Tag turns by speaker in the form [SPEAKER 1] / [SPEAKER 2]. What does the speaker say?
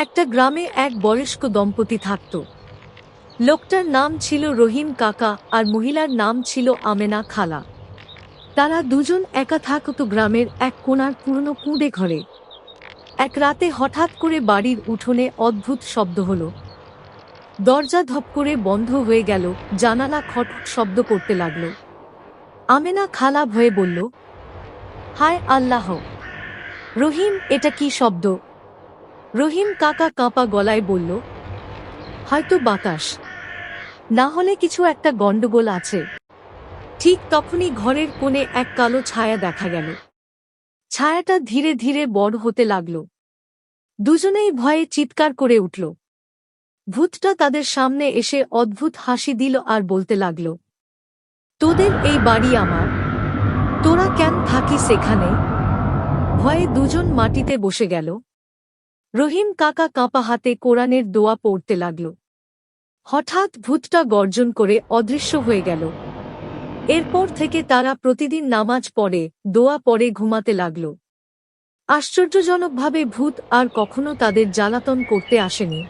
[SPEAKER 1] একটা গ্রামে এক বয়স্ক দম্পতি থাকত। লোকটার নাম ছিল রহিম কাকা আর মহিলার নাম ছিল আমেনা খালা। তারা দুজন একা থাকত গ্রামের এক কোনার পুরনো কুঁড়ে ঘরে। এক রাতে হঠাৎ করে বাড়ির উঠোনে অদ্ভুত শব্দ হলো। দরজা ধপ করে বন্ধ হয়ে গেল, জানালা খটখট শব্দ করতে লাগল। আমেনা খালা ভয়ে বলল, হায় আল্লাহ! রহিম, এটা কি শব্দ? রহিম কাকা কাঁপা গলায় বলল, হয়তো বাতাস। না হলে কিছু একটা গন্ডগোল আছে। ঠিক তখনই ঘরের কোণে এক কালো ছায়া দেখা গেল। ছায়াটা ধীরে ধীরে বড় হতে লাগল। দুজনেই ভয়ে চিৎকার করে উঠল। ভূতটা তাদের সামনে এসে অদ্ভুত হাসি দিল আর বলতে লাগল, তোদের এই বাড়ি আমার। তোরা কেন থাকিস এখানে? ভয়ে দুজন মাটিতে বসে গেল। রহিম কাকা কাঁপা হাতে কোরআনের দোয়া পড়তে লাগল। হঠাৎ ভূতটা গর্জন করে অদৃশ্য হয়ে গেল। এরপর থেকে তারা প্রতিদিন নামাজ পড়ে, দোয়া পড়ে ঘুমাতে লাগল। আশ্চর্যজনকভাবে ভূত আর কখনো তাদের জ্বালাতন করতে আসেনি।